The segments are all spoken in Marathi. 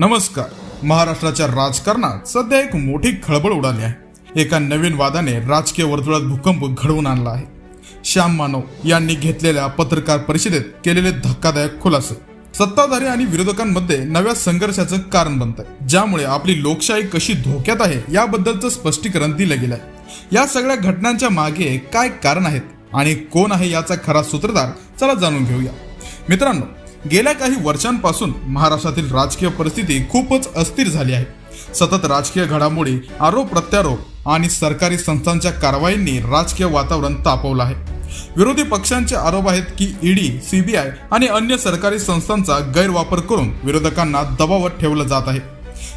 नमस्कार. महाराष्ट्राच्या राजकारणात सध्या एक मोठी खळबळ उडाली आहे. एका नवीन वादाने राजकीय वर्तुळात भूकंप घडवून आणला आहे. श्याम मानव यांनी घेतलेल्या पत्रकार परिषदेत केलेले धक्कादायक खुलासे. सत्ताधारी आणि विरोधकांमध्ये नव्या संघर्षाचं कारण बनत आहे ज्यामुळे आपली लोकशाही कशी धोक्यात आहे याबद्दलचं स्पष्टीकरण दिलं गेलं आहे या सगळ्या घटनांच्या मागे काय कारण आहेत आणि कोण आहे याचा खरा सूत्रधार चला जाणून घेऊया. मित्रांनो गेल्या काही वर्षांपासून महाराष्ट्रातील राजकीय परिस्थिती खूपच अस्थिर झाली आहे. सतत राजकीय घडामोडी आरोप प्रत्यारोप आणि सरकारी संस्थांच्या कारवाईंनी राजकीय वातावरण तापवलं आहे. विरोधी पक्षांचे आरोप आहेत की ईडी सीबीआय आणि अन्य सरकारी संस्थांचा गैरवापर करून विरोधकांना दबावात ठेवलं जात आहे.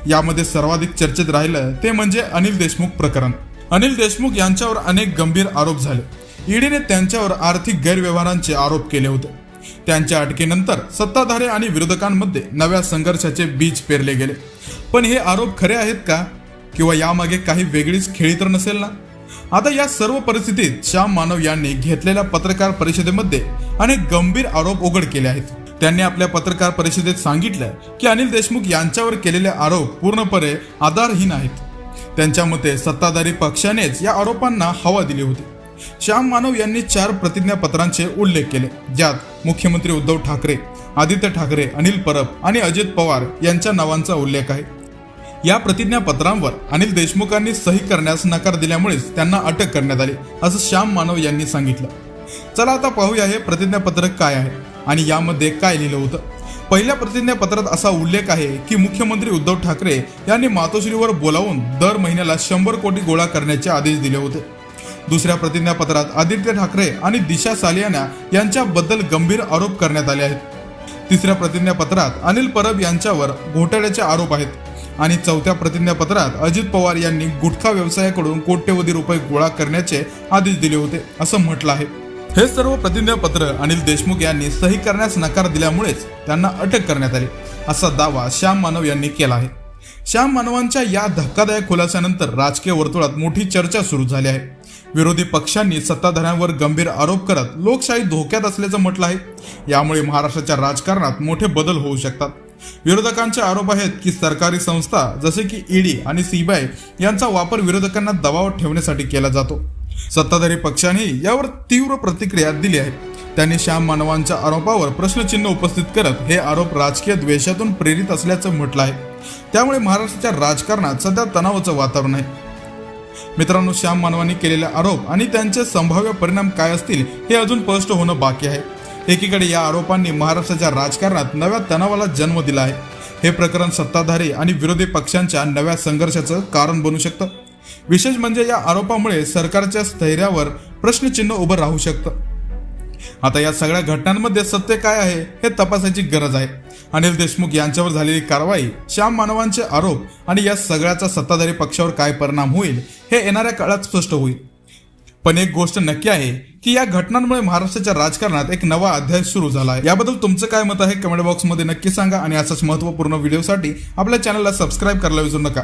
यामध्ये सर्वाधिक चर्चेत राहिलं ते म्हणजे अनिल देशमुख प्रकरण. अनिल देशमुख यांच्यावर अनेक गंभीर आरोप झाले. ईडीने त्यांच्यावर आर्थिक गैरव्यवहारांचे आरोप केले होते. त्यांच्या अटकेनंतर सत्ताधारी आणि विरोधकांमध्ये नव्या संघर्षाचे बीज पेरले गेले. पण हे आरोप खरे आहेत का? किंवा यामागे काही वेगळीच खेळी तर नसेल ना? आता या सर्व परिस्थितीत श्याम मानव यांनी घेतलेल्या पत्रकार परिषदेमध्ये अनेक गंभीर आरोप उघड केले आहेत. त्यांनी आपल्या पत्रकार परिषदेत सांगितलं की अनिल देशमुख यांच्यावर केलेले आरोप पूर्णपणे आधारहीन आहेत. त्यांच्या मते सत्ताधारी पक्षानेच या आरोपांना हवा दिली होती. श्याम मानव यांनी चार प्रतिज्ञापत्रांचे उल्लेख केले ज्यात मुख्यमंत्री उद्धव ठाकरे आदित्य ठाकरे अनिल परब आणि अजित पवार यांच्या नावांचा उल्लेख आहे. या प्रतिज्ञापत्रांवर अनिल देशमुखांनी सही करण्यास नकार दिल्यामुळेच त्यांना अटक करण्यात आली असं श्याम मानव यांनी सांगितलं. चला आता पाहूया हे प्रतिज्ञापत्र काय आहे आणि यामध्ये काय लिहिलं होतं. पहिल्या प्रतिज्ञापत्रात असा उल्लेख आहे की मुख्यमंत्री उद्धव ठाकरे यांनी मातोश्रीवर बोलावून दर महिन्याला शंभर कोटी गोळा करण्याचे आदेश दिले होते. दुसऱ्या प्रतिज्ञापत्रात आदित्य ठाकरे आणि दिशा सालियाना यांच्याबद्दल गंभीर आरोप करण्यात आले आहेत. तिसऱ्या प्रतिज्ञापत्रात अनिल परब यांच्यावर घोटाळ्याचे आरोप आहेत. आणि चौथ्या प्रतिज्ञापत्रात अजित पवार यांनी गुटखा व्यवसायाकडून कोट्यवधी रुपये गोळा करण्याचे आदेश दिले होते असं म्हटलं आहे. हे सर्व प्रतिज्ञापत्र अनिल देशमुख यांनी सही करण्यास नकार दिल्यामुळेच त्यांना अटक करण्यात आली असा दावा श्याम मानव यांनी केला आहे. श्याम मानवांच्या या धक्कादायक खुलासानंतर राजकीय वर्तुळात मोठी चर्चा सुरू झाली आहे. विरोधी पक्षांनी सत्ताधाऱ्यांवर गंभीर आरोप करत लोकशाही धोक्यात असल्याचं म्हटलं आहे. यामुळे महाराष्ट्राच्या राजकारणात मोठे बदल होऊ शकतात. विरोधकांचे आरोप आहेत की सरकारी संस्था जसे की ईडी आणि सीबीआय यांचा वापर विरोधकांना दबावात ठेवण्यासाठी केला जातो. सत्ताधारी पक्षांनी यावर तीव्र प्रतिक्रिया दिली आहे. त्यांनी श्याम मानवांच्या आरोपावर प्रश्नचिन्ह उपस्थित करत हे आरोप राजकीय द्वेषातून प्रेरित असल्याचं म्हटलं आहे. त्यामुळे महाराष्ट्राच्या राजकारणात सध्या तणावाचं वातावरण आहे. मित्रांनो श्याम मानवांनी केलेले आरोप आणि त्यांचे संभाव्य परिणाम काय असतील हे अजून स्पष्ट होणं बाकी आहे. एकीकडे या आरोपांनी महाराष्ट्राच्या राजकारणात नव्या तणावाला जन्म दिला आहे. हे प्रकरण सत्ताधारी आणि विरोधी पक्षांच्या नव्या संघर्षाचं कारण बनू शकतं. विशेष म्हणजे या आरोपामुळे सरकारच्या स्थैर्यावर प्रश्नचिन्ह उभं राहू शकतं. आता या सगळ्या घटनांमध्ये सत्य काय आहे हे तपासायची गरज आहे. अनिल देशमुख यांच्यावर झालेली कारवाई श्याम मानवांचे आरोप आणि या सगळ्याचा सत्ताधारी पक्षावर काय परिणाम होईल हे येणाऱ्या काळात स्पष्ट होईल. पण एक गोष्ट नक्की आहे की या घटनांमुळे महाराष्ट्राच्या राजकारणात एक नवा अध्याय सुरू झाला आहे याबद्दल तुमचं काय मत आहे कमेंट बॉक्समध्ये नक्की सांगा आणि असाच महत्त्वपूर्ण व्हिडिओसाठी आपल्या चॅनलला सबस्क्राईब करायला विसरू नका.